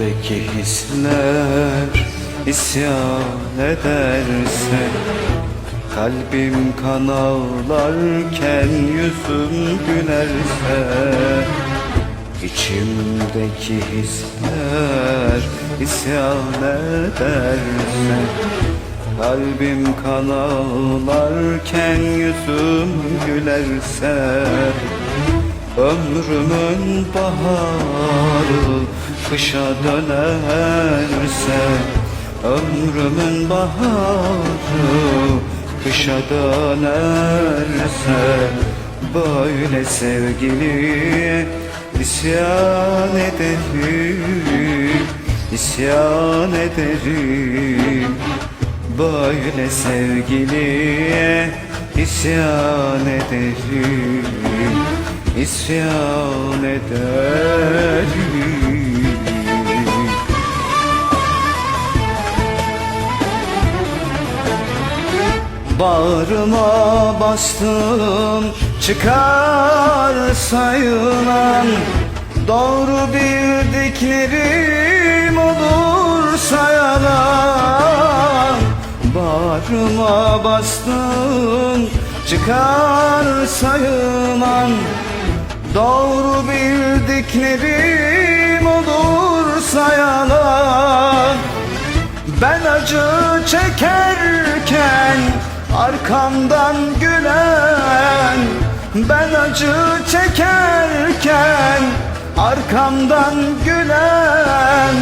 hisler isyan ederse Kalbim kan ağlarken yüzüm gülerse İçimdeki hisler isyan ederse Kalbim kan ağlarken yüzüm gülerse Ömrümün baharı kışa dönerse Ömrümün baharı kışa dönerse Böyle sevgili isyan ederim isyan ederim. Böyle sevgiliye isyan ederim isyan ederim Bağrıma bastım çıkar sayılan. Doğru bildiklerim olursa yalan. Bağrıma bastım çıkar sayılan Doğru bildiklerim olursa yalan. Ben acı çekerken arkamdan gülen. Ben acı çekerken arkamdan gülen.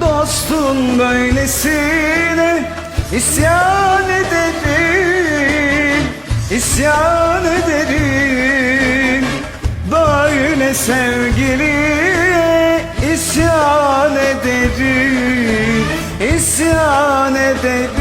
Dostum böylesine isyan ederim isyan ederim Böyle sevgiliye isyan ederim isyan ederim